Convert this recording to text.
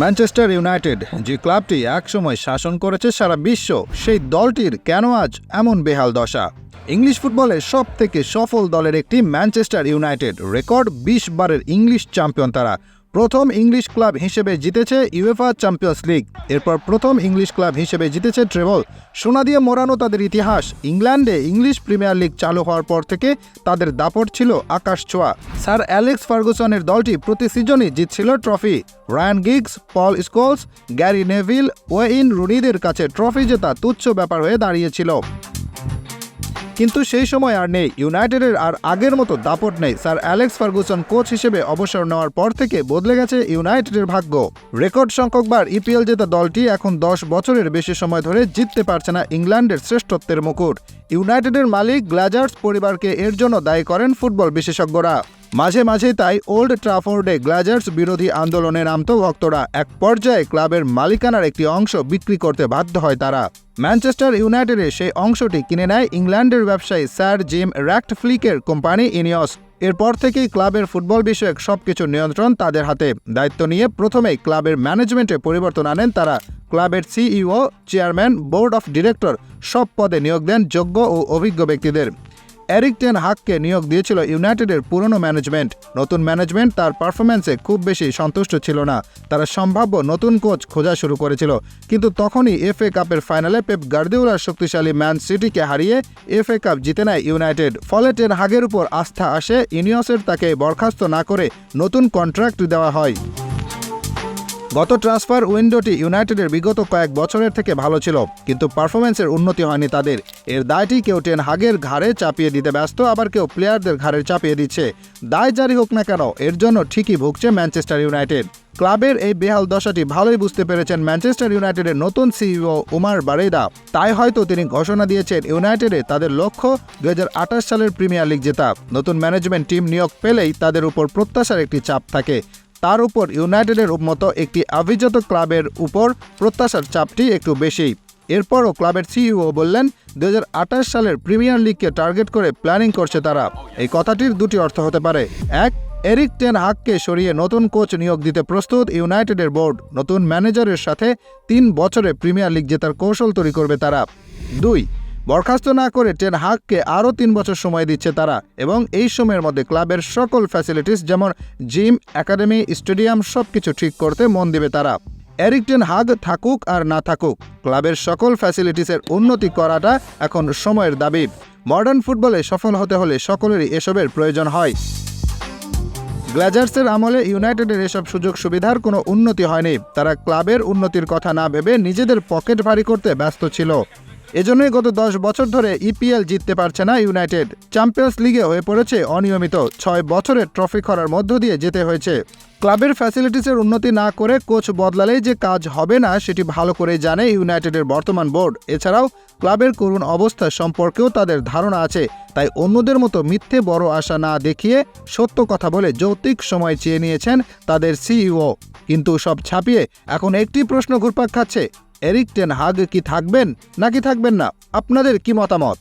Manchester United যে ক্লাবটি একসময় শাসন করেছে সারা বিশ্ব, সেই দলটির কেন আজ এমন বেহাল দশা? ইংলিশ ফুটবলের সব থেকে সফল দলের একটি ম্যানচেস্টার ইউনাইটেড, রেকর্ড বিশ বারের ইংলিশ চ্যাম্পিয়ন তারা। প্রথম ইংলিশ ক্লাব হিসেবে জিতেছে ইউএফা চ্যাম্পিয়ন্স লিগ। এরপর প্রথম ইংলিশ ক্লাব হিসেবে জিতেছে ট্রেবল সোনা দিয়ে মোড়ানো তাদের ইতিহাস। ইংল্যান্ডে ইংলিশ প্রিমিয়ার লিগ চালু হওয়ার পর থেকে তাদের দাপট ছিল আকাশ ছোঁয়া। স্যার অ্যালেক্স ফার্গুসনের দলটি প্রতি সিজনই জিতছিল trophy. Ryan Giggs, Paul Scholes, Gary Neville, Wayne রুনিদের কাছে ট্রফি জেতা তুচ্ছ ব্যাপার হয়ে দাঁড়িয়েছিল। কিন্তু সেই সময় আর নেই। ইউনাইটেডের আর আগের মতো দাপট নেই। স্যার অ্যালেক্স ফার্গুসন কোচ হিসেবে অবসর নেওয়ার পর থেকে বদলে গেছে ইউনাইটেডের ভাগ্য। রেকর্ড সংখ্যকবার ইপিএল জেতা দলটি এখন দশ বছরের বেশি সময় ধরে জিততে পারছে না ইংল্যান্ডের শ্রেষ্ঠত্বের মুকুট। ইউনাইটেডের মালিক গ্লাজার্স পরিবারকে এর জন্য দায়ী করেন ফুটবল বিশেষজ্ঞরা। মাঝে মাঝে তাই ওল্ড ট্রাফোর্ডে গ্ল্যাজার্স বিরোধী আন্দোলনে নামত ভক্তরা। এক পর্যায়ে ক্লাবের মালিকানার একটি অংশ বিক্রি করতে বাধ্য হয় তারা। ম্যানচেস্টার ইউনাইটেডের সেই অংশটি কিনে নেয় ইংল্যান্ডের ব্যবসায়ী স্যার জিম র্যাক্টফ্লিকের কোম্পানি ইনিয়স এরপর থেকেই ক্লাবের ফুটবল বিষয়ক সবকিছু নিয়ন্ত্রণ তাদের হাতে। দায়িত্ব নিয়ে প্রথমেই ক্লাবের ম্যানেজমেন্টে পরিবর্তন আনেন তারা। ক্লাবের CEO, chairman, board of director সব পদে নিয়োগ দেন যোগ্য ও অভিজ্ঞ ব্যক্তিদের। এরিক টেন হাককে নিয়োগ দিয়েছিল ইউনাইটেডের পুরনো ম্যানেজমেন্ট। নতুন ম্যানেজমেন্ট তার পারফরম্যান্সে খুব বেশি সন্তুষ্ট ছিল না। তারা সম্ভাব্য নতুন কোচ খোঁজা শুরু করেছিল। কিন্তু তখনই এফএ কাপের ফাইনালে পেপ গার্দিওলার শক্তিশালী ম্যান সিটিকে হারিয়ে এফএ কাপ জিতে নেয় ইউনাইটেড। ফলে টেন হাগের উপর আস্থা আসে ইনিয়সের তাকে বরখাস্ত না করে নতুন কন্ট্রাক্ট দেওয়া হয়। গত ট্রান্সফার উইন্ডোটি ইউনাইটেডের বিগত কয়েক বছরের থেকে ভালো ছিল, কিন্তু পারফরমেন্সের উন্নতি হয়নি তাদের। এর দায়টি কেউ টেন হাগের ঘাড়ে চাপিয়ে দিতে ব্যস্ত, আবার কেউ প্লেয়ারদের ঘাড়ে চাপিয়ে দিচ্ছে। দায় জারি হোক না কেন, এর জন্য ঠিকই ভুগছে ম্যানচেস্টার ইউনাইটেড। ক্লাবের এই বেহাল দশাটি ভালোই বুঝতে পেরেছেন ম্যানচেস্টার ইউনাইটেডের নতুন সিইও উমার বারেদা তাই হয়তো তিনি ঘোষণা দিয়েছেন ইউনাইটেডে তাদের লক্ষ্য দু হাজার আঠাশ সালের প্রিমিয়ার লিগ জেতা। নতুন ম্যানেজমেন্ট টিম নিয়োগ পেলেই তাদের উপর প্রত্যাশার একটি চাপ থাকে। তার উপর ইউনাইটেডের মতো একটি অভিজাত ক্লাবের উপর প্রত্যাশার চাপটি একটু বেশি। এরপরও ক্লাবের সিইও বললেন দু হাজার আঠাশ সালের প্রিমিয়ার লিগকে টার্গেট করে প্ল্যানিং করছে তারা। এই কথাটির দুটি অর্থ হতে পারে। এক, এরিক টেন হাককে সরিয়ে নতুন কোচ নিয়োগ দিতে প্রস্তুত ইউনাইটেডের বোর্ড। নতুন ম্যানেজারের সাথে তিন বছরে প্রিমিয়ার লিগ জেতার কৌশল তৈরি করবে তারা। দুই বরখাস্ত না করে টেন হাককে আরও তিন বছর সময় দিচ্ছে তারা এবং এই সময়ের মধ্যে ক্লাবের সকল ফ্যাসিলিটিস যেমন জিম একাডেমি স্টেডিয়াম সব কিছু ঠিক করতে মন দেবে তারা। এরিক টেন হাগ থাকুক আর না থাকুক, ক্লাবের সকল ফ্যাসিলিটিসের উন্নতি করাটা এখন সময়ের দাবি। মডার্ন ফুটবলে সফল হতে হলে সকলেরই এসবের প্রয়োজন হয়। গ্ল্যাজার্সের আমলে ইউনাইটেডের এসব সুযোগ সুবিধার কোনো উন্নতি হয়নি। তারা ক্লাবের উন্নতির কথা না ভেবে নিজেদের পকেট ভারী করতে ব্যস্ত ছিল। এজন্যই গত দশ বছর ধরে ইপিএল জিততে পারছে না ইউনাইটেড। চ্যাম্পিয়ন্স লিগে হয়ে পড়েছে অনিয়মিত ছয় বছরের ট্রফি খরার মধ্য দিয়ে যেতে হয়েছে। ক্লাবের ফ্যাসিলিটিসের উন্নতি না করে কোচ বদলালেই যে কাজ হবে না, সেটি ভালো করে জানে ইউনাইটেডের বর্তমান বোর্ড। এছাড়াও ক্লাবের করুণ অবস্থা সম্পর্কেও তাদের ধারণা আছে, তাই অন্যদের মতো মিথ্যে বড় আশা না দেখিয়ে সত্য কথা বলে যৌক্তিক সময় চেয়ে নিয়েছেন তাদের সিইও। কিন্তু সব ছাপিয়ে এখন একটি প্রশ্ন ঘুরপাক খাচ্ছে এরিক টেন হাগ কি থাকবেন নাকি থাকবেন না? আপনাদের কি মতামত?